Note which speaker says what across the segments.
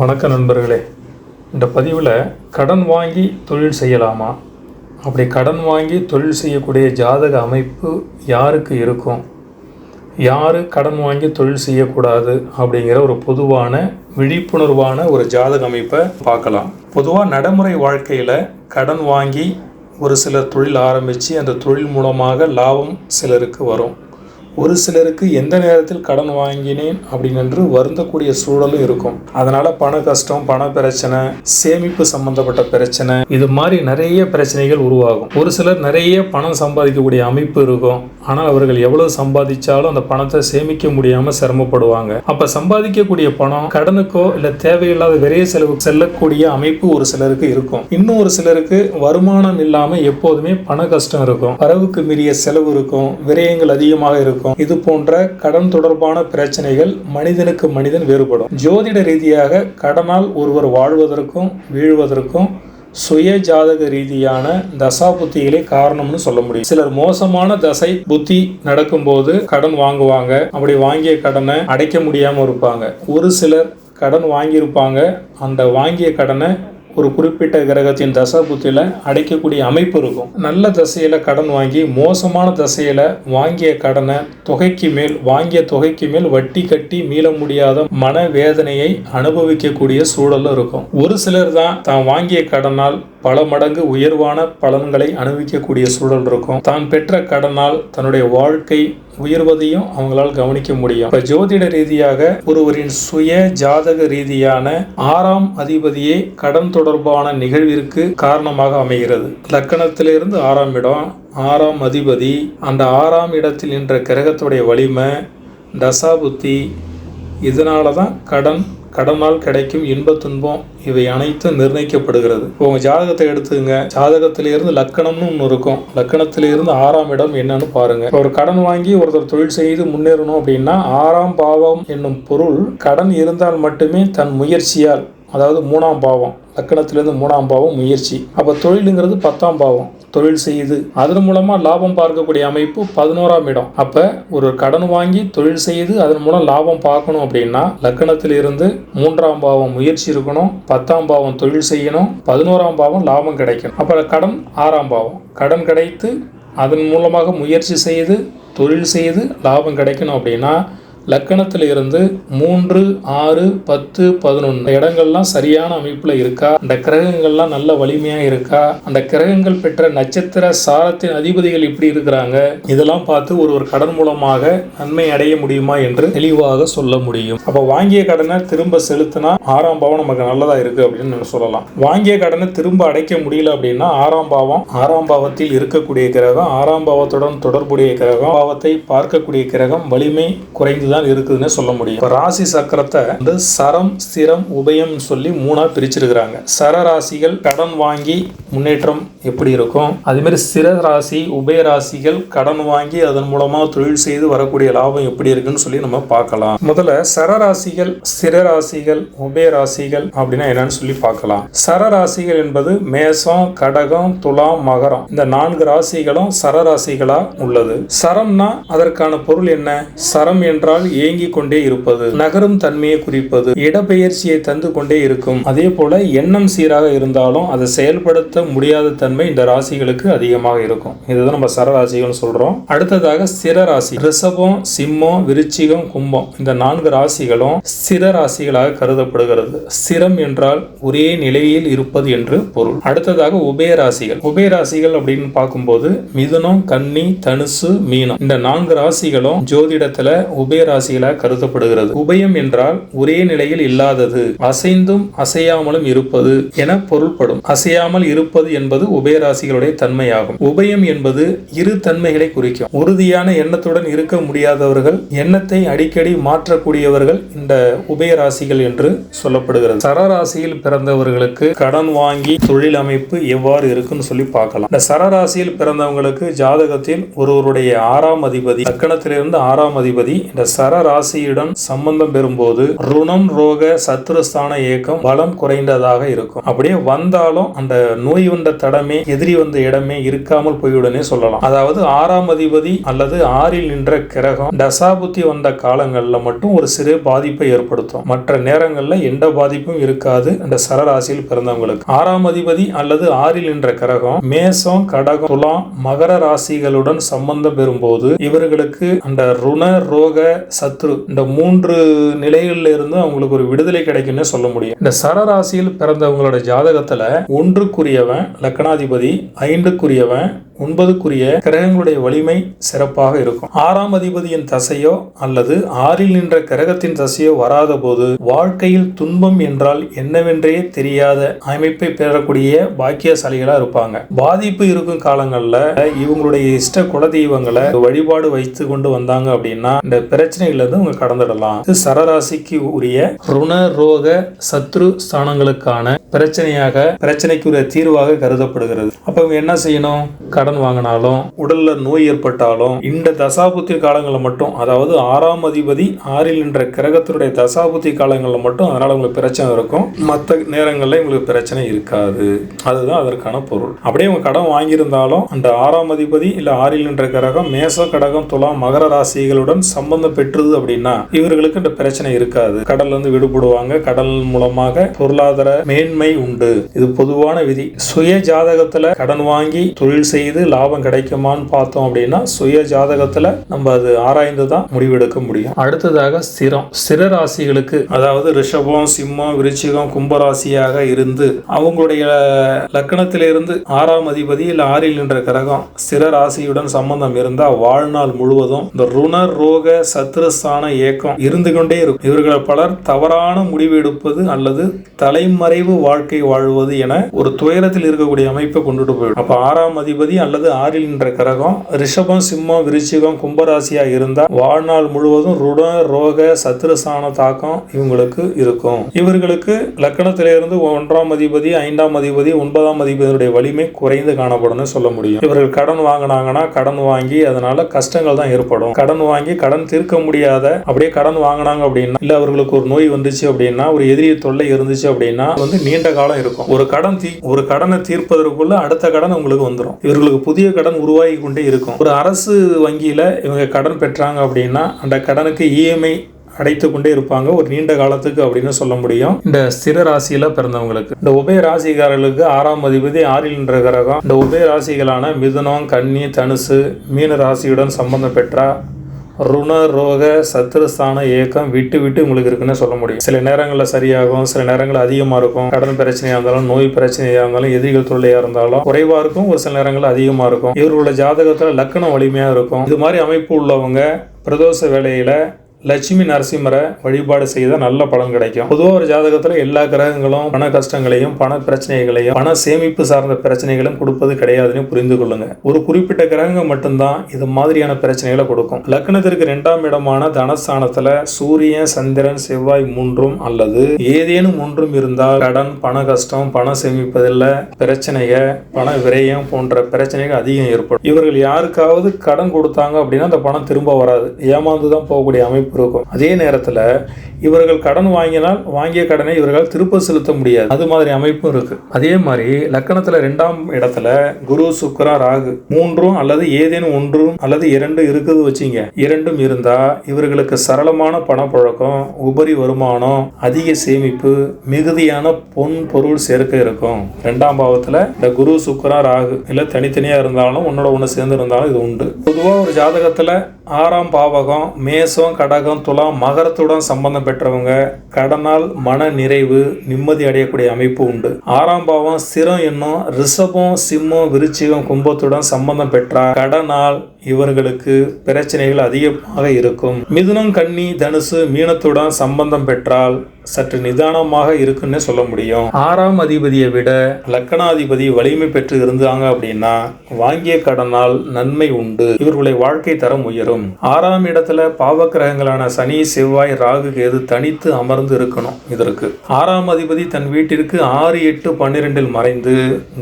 Speaker 1: வணக்கம் நண்பர்களே. இந்த பதிவில் கடன் வாங்கி தொழில் செய்யலாமா? அப்படி கடன் வாங்கி தொழில் செய்யக்கூடிய ஜாதக அமைப்பு யாருக்கு இருக்கும்? யார் கடன் வாங்கி தொழில் செய்யக்கூடாது அப்படிங்கிற ஒரு பொதுவான விழிப்புணர்வான ஒரு ஜாதக அமைப்பை பார்க்கலாம். பொதுவாக நடைமுறை வாழ்க்கையில் கடன் வாங்கி ஒரு சிலர் தொழில் ஆரம்பித்து அந்த தொழில் மூலமாக லாபம் சிலருக்கு வரும். ஒரு சிலருக்கு எந்த நேரத்தில் கடன் வாங்கினேன் அப்படின்னு வருந்தக்கூடிய சூழலும் இருக்கும். அதனால பண கஷ்டம் பண பிரச்சனை சேமிப்பு சம்பந்தப்பட்ட பிரச்சனை இது மாதிரி நிறைய பிரச்சனைகள் உருவாகும். ஒரு சிலர் நிறைய பணம் சம்பாதிக்கக்கூடிய அமைப்பு இருக்கும். ஆனால் அவர்கள் எவ்வளவு சம்பாதிச்சாலும் அந்த பணத்தை சேமிக்க முடியாம சிரமப்படுவாங்க. அப்ப சம்பாதிக்கக்கூடிய பணம் கடனுக்கோ இல்ல தேவையில்லாத விரைய செலவு செல்லக்கூடிய அமைப்பு ஒரு சிலருக்கு இருக்கும். இன்னும் ஒரு சிலருக்கு வருமானம் இல்லாம எப்போதுமே பண கஷ்டம் இருக்கும். வரவுக்கு மீறிய செலவு இருக்கும். விரயங்கள் அதிகமாக இருக்கும். இது போன்ற கடன் தொடர்பான பிரச்சனைகள் மனிதனுக்கு மனிதன் வேறுபடும். ஜோதிட ரீதியாக கடனால் ஒருவர் வாழ்வதற்கும் வீழ்வதற்கும் சுய ஜாதக ரீதியான தசா புத்திகளே காரணம்னு சொல்ல முடியும். சிலர் மோசமான தசை புத்தி நடக்கும்போது கடன் வாங்குவாங்க. அப்படி வாங்கிய கடனை அடைக்க முடியாம இருப்பாங்க. ஒரு சிலர் கடன் வாங்கியிருப்பாங்க. அந்த வாங்கிய கடனை ஒரு குறிப்பிட்ட கிரகத்தின் தசை புத்தியில் அடைக்கக்கூடிய அமைப்பு இருக்கும். நல்ல தசையில் கடன் வாங்கி மோசமான தசையில் வாங்கிய கடனை தொகைக்கு மேல் வாங்கிய தொகைக்கு மேல் வட்டி கட்டி மீள முடியாத மன வேதனையை அனுபவிக்கக்கூடிய சூழலும் இருக்கும். ஒரு சிலர் தான் தான் வாங்கிய கடனால் பல மடங்கு உயர்வான பலன்களை அனுபவிக்கக்கூடிய சூழல் இருக்கும். தான் பெற்ற கடனால் தன்னுடைய வாழ்க்கை உயர்வதையும் அவங்களால் கவனிக்க முடியும். இப்போ ஜோதிட ரீதியாக ஒருவரின் சுய ஜாதக ரீதியான ஆறாம் அதிபதியே கடன் தொடர்பான நிகழ்விற்கு காரணமாக அமைகிறது. லக்கணத்திலிருந்து ஆறாம் இடம் ஆறாம் அதிபதி அந்த ஆறாம் இடத்தில் நின்ற கிரகத்துடைய வலிமை தசாபுத்தி இதனால தான் கடன் கடனால் கிடைக்கும் இன்ப துன்பம் இவை அனைத்தும் நிர்ணயிக்கப்படுகிறது. இப்போ உங்கள் ஜாதகத்தை எடுத்துங்க ஜாதகத்திலிருந்து லக்கணம்னு ஒன்று இருக்கும். லக்கணத்திலிருந்து ஆறாம் இடம் என்னன்னு பாருங்க. ஒரு கடன் வாங்கி ஒருத்தர் தொழில் செய்து முன்னேறணும் அப்படின்னா ஆறாம் பாவம் என்னும் பொருள் கடன் இருந்தால் மட்டுமே தன் முயற்சியால் அதாவது மூணாம் பாவம் லக்கணத்திலிருந்து மூணாம் பாவம் முயற்சி. அப்போ தொழிலுங்கிறது பத்தாம் பாவம். தொழில் செய்யுது அதன் மூலமாக லாபம் பார்க்கக்கூடிய அமைப்பு பதினோராம் இடம். அப்போ ஒரு கடன் வாங்கி தொழில் செய்து அதன் மூலம் லாபம் பார்க்கணும் அப்படின்னா லக்கணத்தில் இருந்து மூன்றாம் பாவம் முயற்சி இருக்கணும் பத்தாம் பாவம் தொழில் செய்யணும் பதினோராம் பாவம் லாபம் கிடைக்கணும். அப்போ கடன் ஆறாம் பாவம். கடன் கிடைத்து அதன் மூலமாக முயற்சி செய்து தொழில் செய்து லாபம் கிடைக்கணும் அப்படின்னா லக்கணத்தில் இருந்து மூன்று ஆறு பத்து பதினொன்று. இடங்கள்லாம் சரியான அமைப்பில் இருக்கா? அந்த கிரகங்கள்லாம் நல்ல வலிமையாக இருக்கா? அந்த கிரகங்கள் பெற்ற நட்சத்திர சாரத்தின் அதிபதிகள் இப்படி இருக்கிறாங்க. இதெல்லாம் பார்த்து ஒரு ஒரு கடன் மூலமாக நன்மை அடைய முடியுமா என்று தெளிவாக சொல்ல முடியும். அப்போ வாங்கிய கடனை திரும்ப செலுத்தினா ஆறாம் பாவம் நமக்கு நல்லதா இருக்கு அப்படின்னு சொல்லலாம். வாங்கிய கடனை திரும்ப அடைக்க முடியல அப்படின்னா ஆறாம் பாவம் ஆறாம் பாவத்தில் இருக்கக்கூடிய கிரகம் ஆறாம் பாவத்துடன் தொடர்புடைய கிரகம் பாவத்தை பார்க்கக்கூடிய கிரகம் வலிமை குறைந்துதான் தான் இருக்குதுன்னு சொல்ல முடியும். இப்போ ராசி சக்கரத்தை வந்து சரம் ஸ்திரம் உபயம் சொல்லி மூணா பிரிச்சிருக்கிறாங்க. சர ராசிகள் கடன் வாங்கி முன்னேற்றம் எப்படி இருக்கும்? அதே மாதிரி ஸ்திர ராசி உபய ராசிகள் கடன் வாங்கி அதன் மூலமாக தொழில் செய்து வரக்கூடிய லாபம் எப்படி இருக்குன்னு சொல்லி நம்ம பார்க்கலாம். முதல்ல சரராசிகள் ஸ்திரராசிகள் உபயராசிகள் ராசிகள் உபய ராசிகள் அப்படின்னா என்னன்னு சொல்லி பார்க்கலாம். சரராசிகள் என்பது மேசம் கடகம் துலாம் மகரம். இந்த நான்கு ராசிகளும் சரராசிகளா உள்ளது. சரம்னா அதற்கான பொருள் என்ன? சரம் என்றால் ஏங்கிக் கொண்டே இருப்பது நகரும் தன்மையை குறிப்பது இடப்பெயர்ச்சியை தந்து கொண்டே இருக்கும். அதே போல எண்ணம் சீராக இருந்தாலும் அதை செயல்படுத்த முடியாத தன்மை இந்த ராசிகளுக்கு அதிகமாக இருக்கும். இதுதான் நம்ம சரராசிகள் சொல்றோம். அடுத்ததாக ஸ்திர ராசி. ரிஷபம் சிம்மம் விருச்சிகம் கும்பம். இந்த நான்கு ராசிகளும் ஸ்திர ராசிகளாக கருதப்படுகிறது. ஸ்திரம் என்றால் ஒரே நிலையில் இருப்பது என்று பொருள். அடுத்ததாக உபய ராசிகள். உபய ராசிகள் அப்படின்னு பார்க்கும்போது மிதுனம் கன்னி தனுசு மீனம். இந்த நான்கு ராசிகளும் ஜோதிடத்துல உபய ராசிகளாக கருதப்படுகிறது. உபயம் என்றால் ஒரே நிலையில் இல்லாதது அசைந்தும் அசையாமலும் இருப்பது என பொருள்படும். அசையாமல் இருப்பது என்பது உபயராசிகளுடைய தன்மையாகும். உபயம் என்பது இரு தன்மைகளை குறிக்கும். உறுதியான எண்ணத்துடன் இருக்க முடியாதவர்கள் எண்ணத்தை அடிக்கடி மாற்றக்கூடியவர்கள் இந்த உபயராசிகள் என்று சொல்லப்படுகிறது. சரராசியில் பிறந்தவர்களுக்கு கடன் வாங்கி தொழில் அமைப்பு எவ்வாறு இருக்குன்னு சொல்லி பார்க்கலாம். இந்த சரராசியில் பிறந்தவங்களுக்கு ஜாதகத்தில் ஒருவருடைய ஆறாம் அதிபதி லக்கணத்திலிருந்து ஆறாம் அதிபதி இந்த சர ராசியுடன் சம்பந்தம் பெறும்போது ருணம் ரோக சத்ருஸ்தான இயக்கம் பலம் குறைந்ததாக இருக்கும். அப்படியே வந்தாலும் அந்த நோய் வந்த தடமே எதிரி வந்த இடமே இருக்காமல் போய்விடனே சொல்லலாம். அதாவது ஆறாம் அதிபதி அல்லது ஆறில் நின்ற கிரகம் தசாபுத்தி வந்த காலங்களில் மட்டும் ஒரு சிறு பாதிப்பை ஏற்படுத்தும். மற்ற நேரங்களில் எந்த பாதிப்பும் இருக்காது அந்த சரராசியில் பிறந்தவங்களுக்கு. ஆறாம் அதிபதி அல்லது ஆறில் நின்ற கிரகம் மேசம் கடகம் துலாம் மகர ராசிகளுடன் சம்பந்தம் பெறும்போது இவர்களுக்கு அந்த ருண ரோக சத்ரு இந்த மூன்று நிலைகள்ல இருந்து அவங்களுக்கு ஒரு விடுதலை கிடைக்கும்னு சொல்ல முடியும். இந்த சரராசியில் பிறந்தவங்களோட ஜாதகத்துல ஒன்றுக்குரியவன் லக்னாதிபதி ஐந்துக்குரியவன் ஒன்பதுக்குரிய கிரகங்களுடைய வலிமை சிறப்பாக இருக்கும். ஆறாம் அதிபதியின் தசையோ அல்லது ஆறில் நின்ற கிரகத்தின் தசையோ வராத போது வாழ்க்கையில் துன்பம் என்றால் என்னவென்றே தெரியாத அமைப்பை பெறக்கூடிய பாக்கியசாலிகளா இருப்பாங்க. பாதிப்பு இருக்கும் காலங்கள்ல இவங்களுடைய இஷ்ட குலதெய்வங்களை வழிபாடு வைத்து கொண்டு வந்தாங்க அப்படின்னா இந்த பிரச்சனைகள்ல இருந்து அவங்க கடந்துடலாம். இது சரராசிக்கு உரிய ருண ரோக சத்ரு ஸ்தானங்களுக்கான பிரச்சனையாக பிரச்சனைக்குரிய தீர்வாக கருதப்படுகிறது. அப்ப இவங்க என்ன செய்யணும்? கடன் கடன் வாங்கினாலும் உடல்ல நோய் ஏற்பட்டாலும் இந்த தசாபுத்தி காலங்களில் மட்டும் அதாவது ஆறாம் அதிபதி ஆறில் என்ற கிரகத்தினுடைய தசாபுத்தி காலங்களில் மட்டும் அதனால உங்களுக்கு பிரச்சனை இருக்கும். மற்ற நேரங்களில் உங்களுக்கு பிரச்சனை இருக்காது. அதுதான் அதற்கான பொருள். அப்படியே உங்க கடன் வாங்கியிருந்தாலும் அந்த ஆறாம் அதிபதி இல்ல ஆறில் என்ற கிரகம் மேச கடகம் துலாம் மகர ராசிகளுடன் சம்பந்தம் பெற்றது அப்படின்னா இவர்களுக்கு இந்த பிரச்சனை இருக்காது. கடல்ல இருந்து விடுபடுவாங்க கடல் மூலமாக பொருளாதார மேன்மை உண்டு. இது பொதுவான விதி. சுய ஜாதகத்துல கடன் வாங்கி தொழில் செய்து லாபம் கிடைக்குமான்னு பார்த்தோம் அப்படின்னா சுய ஜாதகத்துல நம்ம அது ஆராய்ந்து தான் முடிவெடுக்க முடியும். அடுத்ததாக ஸ்திரம் ஸ்திர ராசிகளுக்கு அதாவது ரிஷபம் சிம்மம் விருச்சிகம் கும்பராசியாக இருந்து அவங்களுடைய லக்கணத்திலிருந்து ஆறாம் அதிபதி இல்ல ஆறில் என்ற கிரகம் ஸ்திர ராசியுடன் சம்பந்தம் இருந்தா வாழ்நாள் முழுவதும் இந்த ருண ரோக சத்ருஸ்தான இயக்கம் இருந்து கொண்டே இருக்கும். இவர்கள் பலர் தவறான முடிவு எடுப்பது அல்லது தலைமறைவு வாழ்க்கை வாழ்வது என ஒரு துயரத்தில் இருக்கக்கூடிய அமைப்பை கொண்டுட்டு போயிடும். அப்ப ஆறாம் அதிபதி அல்லது ஆறில் என்ற கிரகம் ரிஷபம் சிம்மம் விருச்சிகம் கும்பராசியா இருந்தால் வாழ்நாள் முழுவதும் ருட ரோக சத்ருசான தாக்கம் இவங்களுக்கு இருக்கும். இவர்களுக்கு லக்கணத்திலிருந்து ஒன்றாம் அதிபதி ஐந்தாம் அதிபதி ஒன்பதாம் அதிபதியுடைய வலிமை குறைந்து காணப்படும்னு சொல்ல முடியும். இவர்கள் கடன் வாங்கினாங்கன்னா கடன் வாங்கி அதனால கஷ்டங்கள் தான் ஏற்படும். கடன் வாங்கி கடன் தீர்க்க முடியாத அப்படியே கடன் வாங்கினாங்க அப்படின்னா இல்ல அவர்களுக்கு ஒரு நோய் வந்துச்சு அப்படின்னா ஒரு எதிரிய தொல்லை இருந்துச்சு அப்படின்னா வந்து நீண்ட காலம் இருக்கும். ஒரு கடன் தீ ஒரு கடனை தீர்ப்பதற்குள்ள அடுத்த கடன் உங்களுக்கு வந்துடும் இவர்களுக்கு புதிய கடன் உருவாகி கொண்டே இருக்கும். ஒரு அரசு வங்கியில் இவங்க கடன் பெற்றாங்க அப்படின்னா அந்த கடனுக்கு இஎம்ஐ அடைத்து கொண்டே இருப்பாங்க. ஒரு நீண்ட காலத்துக்கு அப்படின்னு சொல்ல முடியும். இந்த ஸ்திர ராசியில பிறந்தவங்களுக்கு. இந்த உபய ராசிக்காரர்களுக்கு ஆறாம் அதிபதி ஆறில் என்ற கிரகம். இந்த உபய ராசிகளான மிதுனம் கன்னி தனுசு மீன ராசியுடன் சம்பந்தம் பெற்ற ருண ரோக சத்ருஸ்தான ஏக்கம் விட்டு விட்டு உங்களுக்கு இருக்குன்னு சொல்ல முடியும். சில நேரங்களில் சரியாகும் சில நேரங்களில் அதிகமாக இருக்கும். கடன் பிரச்சனையாக இருந்தாலும் நோய் பிரச்சனையாக இருந்தாலும் எதிரிகள் தொல்லையாக இருந்தாலும் குறைவாக இருக்கும். ஒரு சில நேரங்களில் அதிகமாக இருக்கும். இவர்களோட ஜாதகத்தில் லக்கணம் வலிமையாக இருக்கும். இது மாதிரி அமைப்பு உள்ளவங்க பிரதோஷ வேலையில் லட்சுமி நரசிம்மரை வழிபாடு செய்தால் நல்ல பலன் கிடைக்கும். பொதுவாக ஒரு ஜாதகத்தில் எல்லா கிரகங்களும் பண கஷ்டங்களையும் பண பிரச்சனைகளையும் பண சேமிப்பு சார்ந்த பிரச்சனைகளும் கொடுப்பது கிடையாதுன்னு புரிந்து கொள்ளுங்க. ஒரு குறிப்பிட்ட கிரகங்கள் மட்டும்தான் இது மாதிரியான பிரச்சனைகளை கொடுக்கும். லக்னத்திற்கு இரண்டாம் இடமான தனஸ்தானத்தில் சூரியன் சந்திரன் செவ்வாய் மூன்றும் அல்லது ஏதேனும் ஒன்றும் இருந்தால் கடன் பண கஷ்டம் பணம் சேமிப்பதில் பிரச்சனைக பண விரயம் போன்ற பிரச்சனைகள் அதிகம் ஏற்படும். இவர்கள் யாருக்காவது கடன் கொடுத்தாங்க அப்படின்னா அந்த பணம் திரும்ப வராது. ஏமாந்து தான் போகக்கூடிய அமைப்பு இருக்கும் அதே நேரத்தில் இவர்கள் கடன் வாங்கினால் வாங்கிய கடனை இவர்கள் திருப்ப செலுத்த முடியாது. அது மாதிரி அமைப்பும் இருக்கு. அதே மாதிரி லக்கணத்தில் ரெண்டாம் இடத்துல குரு சுக்கரா ராகு மூன்றும் அல்லது ஏதேனும் ஒன்றும் அல்லது இரண்டு இருக்குது வச்சிங்க. இரண்டும் இருந்தா இவர்களுக்கு சரளமான பணப்பழக்கம் உபரி வருமானம் அதிக சேமிப்பு மிகுதியான பொன் பொருள் சேர்க்க இருக்கும். ரெண்டாம் பாவத்தில் இந்த குரு சுக்கரா ராகு இல்லை தனித்தனியாக இருந்தாலும் உன்னோட ஒன்று சேர்ந்து இருந்தாலும் இது உண்டு. பொதுவாக ஒரு ஜாதகத்தில் ஆறாம் பாவகம் மேசம் கடகம் துலாம் மகரத்துடன் சம்பந்தம் பெற்றவங்க கடனால் மன நிறைவு நிம்மதி அடையக்கூடிய அமைப்பு உண்டு. ஆறாம் பாவம் ஸ்திரம் என்னும் ரிஷபம் சிம்மம் விருச்சிகம் கும்பத்துடன் சம்பந்தம் பெற்றால் கடனால் இவர்களுக்கு பிரச்சனைகள் அதிகமாக இருக்கும். மிதுனம் கன்னி தனுசு மீனத்துடன் சம்பந்தம் பெற்றால் சற்று நிதானமாக இருக்குன்னு சொல்ல முடியும். ஆறாம் அதிபதியை விட லக்கணாதிபதி வலிமை பெற்று இருந்தாங்க அப்படின்னா வாங்கிய கடனால் நன்மை உண்டு. இவர்களுடைய வாழ்க்கை தரம் உயரும். ஆறாம் இடத்துல பாவக்கிரகங்களான சனி செவ்வாய் ராகு கேது தனித்து அமர்ந்து இருக்கணும் இதற்கு. ஆறாம் அதிபதி தன் வீட்டிற்கு ஆறு எட்டு பன்னிரெண்டில் மறைந்து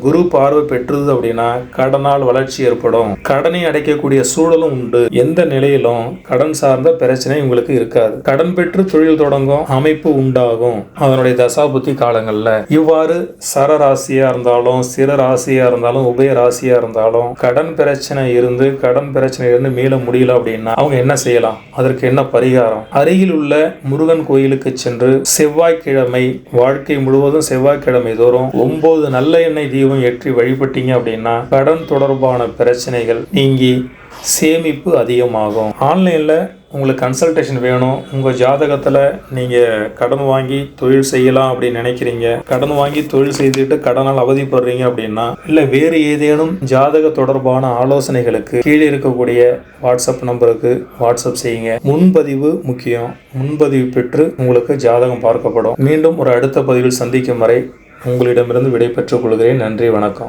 Speaker 1: குரு பார்வை பெற்றது அப்படின்னா கடனால் வளர்ச்சி ஏற்படும். கடனை அடைக்கக்கூடிய இருக்கக்கூடிய சூழலும் உண்டு. எந்த நிலையிலும் கடன் சார்ந்த பிரச்சனை உங்களுக்கு இருக்காது. கடன் பெற்று தொழில் தொடங்கும் அமைப்பு உண்டாகும். அதனுடைய தசாபுத்தி காலங்கள்ல இவ்வாறு சரராசியா இருந்தாலும் சிற ராசியா இருந்தாலும் உபய ராசியா இருந்தாலும் கடன் பிரச்சனை இருந்து கடன் பிரச்சனை இருந்து மீள முடியல அப்படின்னா அவங்க என்ன செய்யலாம்? அதற்கு என்ன பரிகாரம்? அருகில் உள்ள முருகன் கோயிலுக்கு சென்று செவ்வாய்க்கிழமை வாழ்க்கை முழுவதும் செவ்வாய்க்கிழமை தோறும் ஒன்பது நல்ல எண்ணெய் தீபம் ஏற்றி வழிபட்டீங்க அப்படின்னா கடன் தொடர்பான பிரச்சனைகள் நீங்கி சேமிப்பு அதிகமாகும். ஆன்லைனில் உங்களுக்கு கன்சல்டேஷன் வேணும். உங்கள் ஜாதகத்தில் நீங்கள் கடன் வாங்கி தொழில் செய்யலாம் அப்படின்னு நினைக்கிறீங்க. கடன் வாங்கி தொழில் செய்துட்டு கடனால் அவதிப்படுறீங்க அப்படின்னா இல்லை வேறு ஏதேனும் ஜாதக தொடர்பான ஆலோசனைகளுக்கு கீழே இருக்கக்கூடிய வாட்ஸ்அப் நம்பருக்கு வாட்ஸ்அப் செய்யுங்க. முன்பதிவு முக்கியம். முன்பதிவு பெற்று உங்களுக்கு ஜாதகம் பார்க்கப்படும். மீண்டும் ஒரு அடுத்த பதிவில் சந்திக்கும் வரை உங்களிடமிருந்து விடை பெற்றுக் கொள்கிறேன். நன்றி வணக்கம்.